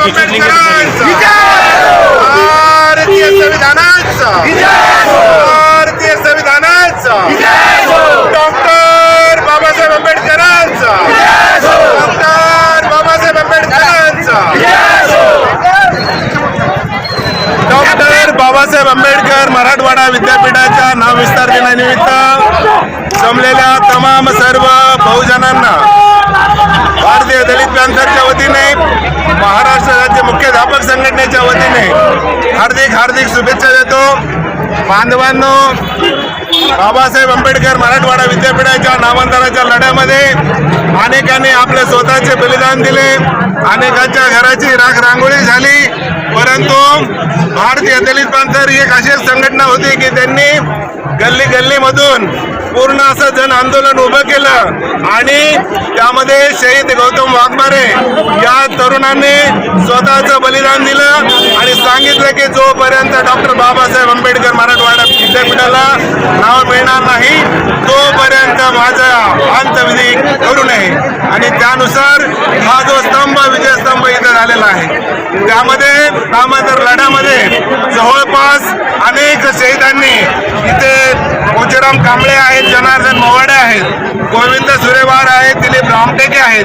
आंबेडकरांचा भारतीय संविधानाचा! भारतीय संविधानाचा! डॉक्टर बाबासाहेब आंबेडकरांचा! डॉक्टर बाबासाहेब आंबेडकरांचा! डॉक्टर बाबासाहेब आंबेडकर मराठवाडा विद्यापीठाच्या नामविस्तार दिनानिमित्त जमलेल्या तमाम सर्व बहुजनांना भारतीय दलित पॅन्थरच्या वतीने महाराष्ट्र संघटनेच्या वतीने हार्दिक हार्दिक शुभेच्छा देतो. बांधवांनो बाबासाहेब आंबेडकर मराठवाडा विद्यापीठाच्या नामांतराच्या लढ्यामध्ये अनेकांनी आपले स्वतःचे बलिदान दिले. अनेकांच्या घराची राख रांगोळी झाली. परंतु भारतीय दलित पॅन्थर ही एक अशी संघटना होती की त्यांनी गल्ली गल्लीमधून पूर्ण असं जन आंदोलन उभं केलं आणि त्यामध्ये शहीद गौतम वाघमारे या तरुणांनी स्वतःचं बलिदान दिलं आणि सांगितलं की जोपर्यंत डॉक्टर बाबासाहेब आंबेडकर मराठवाडा विद्यापीठाला नाव मिळणार नाही तोपर्यंत माझा अंतविधी करू नये. आणि त्यानुसार हा जो स्तंभ विजय स्तंभ इथं झालेला आहे त्यामध्ये नामांतर लढ्यामध्ये जवळपास अनेक शहीदांनी इथे कांबळे आहेत जनार्दन मोवाडे आहेत गोविंद सुरेवार आहेत दिलीप रामटेके आहेत.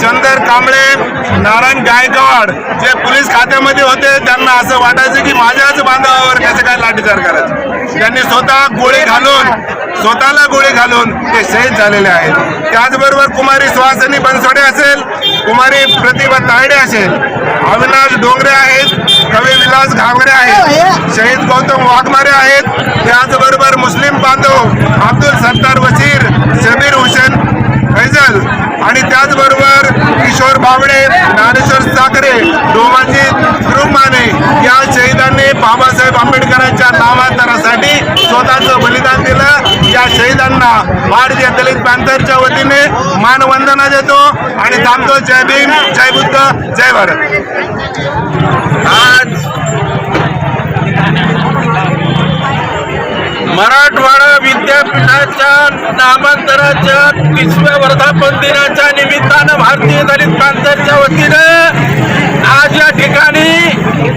चंदर कांबळे नारायण गायकवाड जे पोलीस खात्यामध्ये होते त्यांना असं वाटायचं की माझ्याच बांधवावर कसं काय लाठीचार करायचं? त्यांनी स्वतः गोळी घालून स्वतःला गोळी घालून ते शहीद झालेले आहेत. त्याचबरोबर कुमारी सुहासिनी बनसोडे असेल कुमारी प्रतिभा तायडे असेल अविनाश डोंगरे आहेत विलास घांगरे आहेत. शहीद गौतम वाघमारे आहेत. त्याचबरोबर मुस्लिम बांधव अब्दुल सत्तार वसीर शबीर हुसेन फैजल आणि त्याचबरोबर किशोर बावडे ज्ञानेश्वर साखरे डोमाजी माने या शहीदांनी बाबासाहेब आंबेडकरांच्या नामांतरासाठी स्वतःचं बलिदान दिलं. या शहीदांना भारतीय दलित पॅन्थरच्या वतीने मानवंदना देतो आणि थांबतो. जय भीम जय बुद्ध जय भारत. आज मराठवाडा विद्यापीठाच्या नामांतराच्या तिसऱ्या वर्धापन दिनाच्या निमित्तानं भारतीय दलित पॅन्थरच्या वतीनं आज या ठिकाणी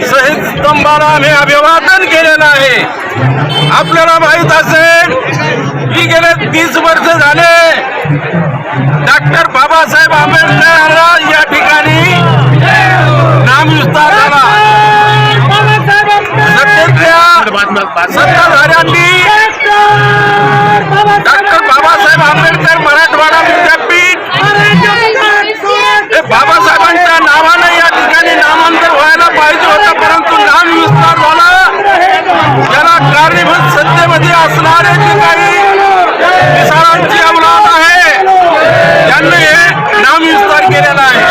शहीद स्तंभाला आम्ही अभिवादन केलेलं आहे. आपल्याला माहीत असेल की गेले तीस वर्ष झाले डॉक्टर बाबासाहेब आंबेडकरांना या ठिकाणी सत्ताधाऱ्यांनी डॉक्टर बाबासाहेब आंबेडकर मराठवाडा विद्यापीठ. हे बाबासाहेबांच्या नावानं या ठिकाणी नामांतर व्हायला पाहिजे होतं परंतु नाम विस्तार झाला याला कारणीभूत सत्तेमध्ये असणारे जे काही किसानांची अवलाद आहे त्यांनी हे नाम विस्तार केलेला आहे.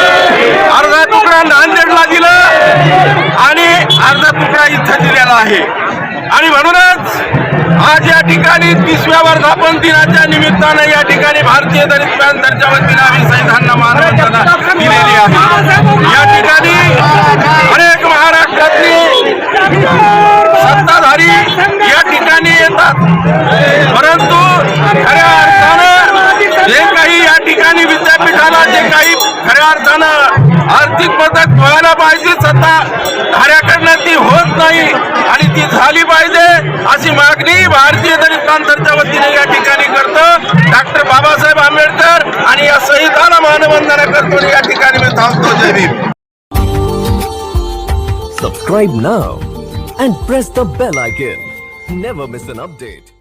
अर्धा तुकडा नांदेडला दिलं आणि अर्धा तुकडा इथं दिलेला आहे. आणि म्हणूनच आज या ठिकाणी तिसव्या वर्धापन दिनाच्या निमित्तानं या ठिकाणी भारतीय दलित पॅन्थरच्या वतीनं आम्ही सैनिकांना मानवंदना दिलेली आहे. या ठिकाणी अनेक महाराष्ट्रातली सत्ताधारी या ठिकाणी येतात. परंतु खऱ्या अर्थानं जे काही या ठिकाणी विद्यापीठाला जे काही खऱ्या अर्थानं आर्थिक मदत व्हायला पाहिजे सत्ता धाऱ्याकडनं ती होत नाही आणि ती झाली पाहिजे अशी मागणी भारतीय दलित प्रांतांच्या वतीने या ठिकाणी करतो डॉक्टर बाबासाहेब आंबेडकर आणि या संहिताला मानवंदना करतो या ठिकाणी मी थांबतो जय Bhim Subscribe now and press the bell icon. Never miss an update.